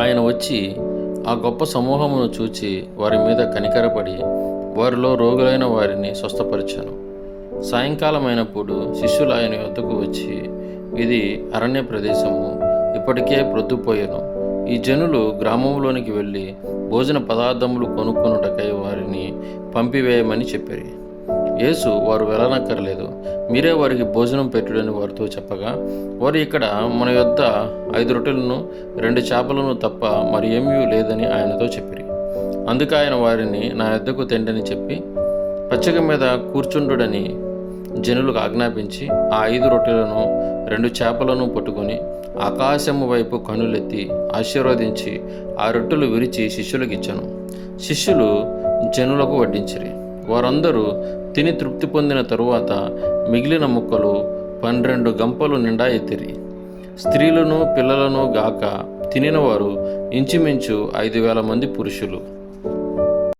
ఆయన వచ్చి ఆ గొప్ప సమూహమును చూచి వారి మీద కనికరపడి వారిలో రోగులైన వారిని స్వస్థపరిచాను. సాయంకాలమైనప్పుడు శిష్యులు ఆయన వద్దకు వచ్చి ఇది అరణ్య ప్రదేశము ఇప్పటికే ప్రొద్దుపోయాను. ఈ జనులు గ్రామంలోనికి వెళ్ళి భోజన పదార్థములు కొనుక్కొనుటకై వారిని పంపివేయమని చెప్పారు. యేసు వారు వెళ్ళనక్కర్లేదు. మీరే వారికి భోజనం పెట్టుడని వారితో చెప్పగా వారు ఇక్కడ మన యొద్ద ఐదు రొట్టెలను రెండు చేపలను తప్ప మరి ఏమీ లేదని ఆయనతో చెప్పిరి. అందుకే ఆయన వారిని నా యొద్దకు తెండని చెప్పి పచ్చిక మీద కూర్చుండుడని జనులకు ఆజ్ఞాపించి ఆ ఐదు రొట్టెలను రెండు చేపలను పట్టుకొని ఆకాశము వైపు కనులెత్తి ఆశీర్వదించి ఆ రొట్టెలు విరిచి శిష్యులకు ఇచ్చాను శిష్యులు జనులకు వడ్డించిరి. వారందరూ తిని తృప్తి పొందిన తరువాత మిగిలిన ముక్కలు పన్నెండు గంపలు నిండా ఎత్తిరి. స్త్రీలను పిల్లలను గాక తినినవారు ఇంచుమించు ఐదు వేల మంది పురుషులు.